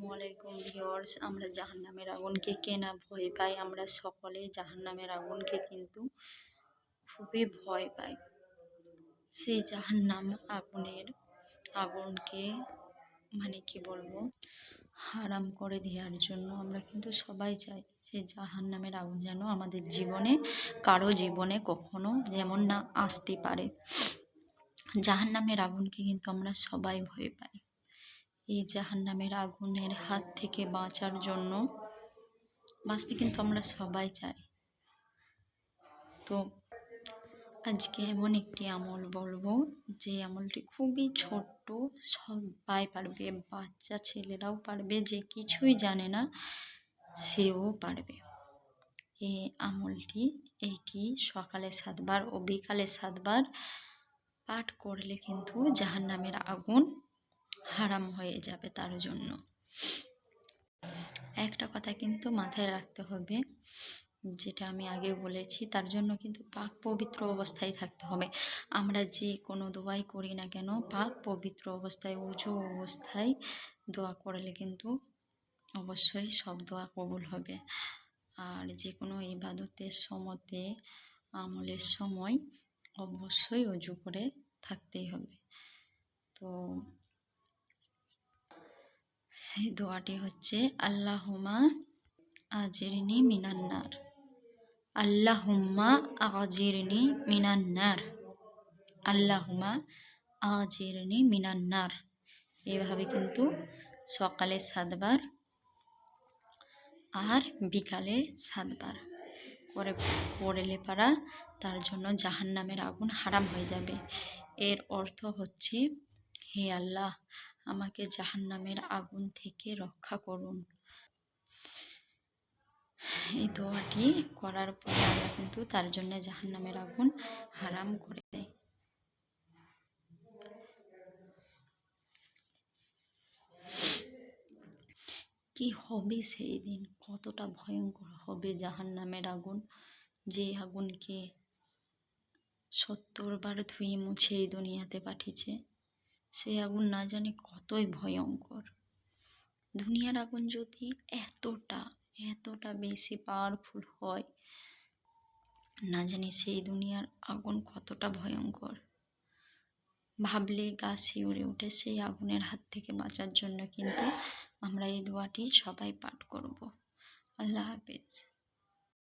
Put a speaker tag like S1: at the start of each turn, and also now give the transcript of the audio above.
S1: আসসালামু আলাইকুম ভিউয়ার্স, আমরা জাহান্নামের আগুনকে কেনা ভয় পাই। আমরা সকলে জাহান্নামের আগুনকে কিন্তু খুবই ভয় পাই। সেই জাহান্নাম আগুনের আগুনকে মানে কি বলব, হারাম করে দেওয়ার জন্য আমরা কিন্তু সবাই চাই যে জাহান্নামের আগুন যেন আমাদের জীবনে, কারও জীবনে কখনো যেমন না আসতে পারে। জাহান্নামের আগুনকে কিন্তু আমরা সবাই ভয় পাই। এই জাহান্নামের আগুনের হাত থেকে বাঁচার জন্য বাঁচতে কিন্তু আমরা সবাই চাই। তো আজকে এমন একটি আমল বলব, যে আমলটি খুবই ছোট্ট, সবাই পারবে, বাচ্চা ছেলেরাও পারবে, যে কিছুই জানে না, সেও পারবে। এই আমলটি এইটি সকালে সাতবার ও বিকালে সাতবার পাঠ করলে কিন্তু জাহান্নামের আগুন হারাম হয়ে যাবে তার জন্য। একটা কথা কিন্তু মাথায় রাখতে হবে, যেটা আমি আগে বলেছি, তার জন্য কিন্তু পাক পবিত্র অবস্থায় থাকতে হবে। আমরা যে কোনো দোয়াই করি না কেন, পাক পবিত্র অবস্থায়, উঁচু অবস্থায় দোয়া করলে কিন্তু অবশ্যই সব দোয়া কবুল হবে। আর যে কোনো ইবাদতের সময়তে আমলের সময় অবশ্যই উজু করে থাকতেই হবে। তো সেই দোয়াটি হচ্ছে আল্লাহুমা আজিরনি মিনান্নার। আল্লাহুম্মা আজিরনি মিনান্নার। আল্লাহুমা আজিরনি মিনান্নার। এভাবে কিন্তু সকালে সাতবার আর বিকালে সাতবার করে পড়লে পারা তার জন্য জাহান্নামের আগুন হারাম হয়ে যাবে। এর অর্থ হচ্ছে, হে আল্লাহ আমাকে জাহান্নামের আগুন থেকে রক্ষা করুন। এই দোয়াটি করার পরে আমরা কিন্তু তার জন্য জাহান্নামের আগুন হারাম করে দেয় কি হবে সেই দিন? কতটা ভয়ঙ্কর হবে জাহান্নামের আগুন। যে আগুনকে সত্তর বার ধুয়ে মুছে এই দুনিয়াতে পাঠিয়েছে। সে আগুন না জানি কতই ভয়ঙ্কর। দুনিয়ার আগুন যদি এতটা এতটা বেশি পাওয়ারফুল হয়, না জানি সেই দুনিয়ার আগুন কতটা ভয়ঙ্কর। ভাবলে গা শিউরে উঠে সেই আগুনের হাত থেকে বাঁচার জন্য কিন্তু আমরা এই দোয়াটি সবাই পাঠ করব। আল্লাহ হাফেজ।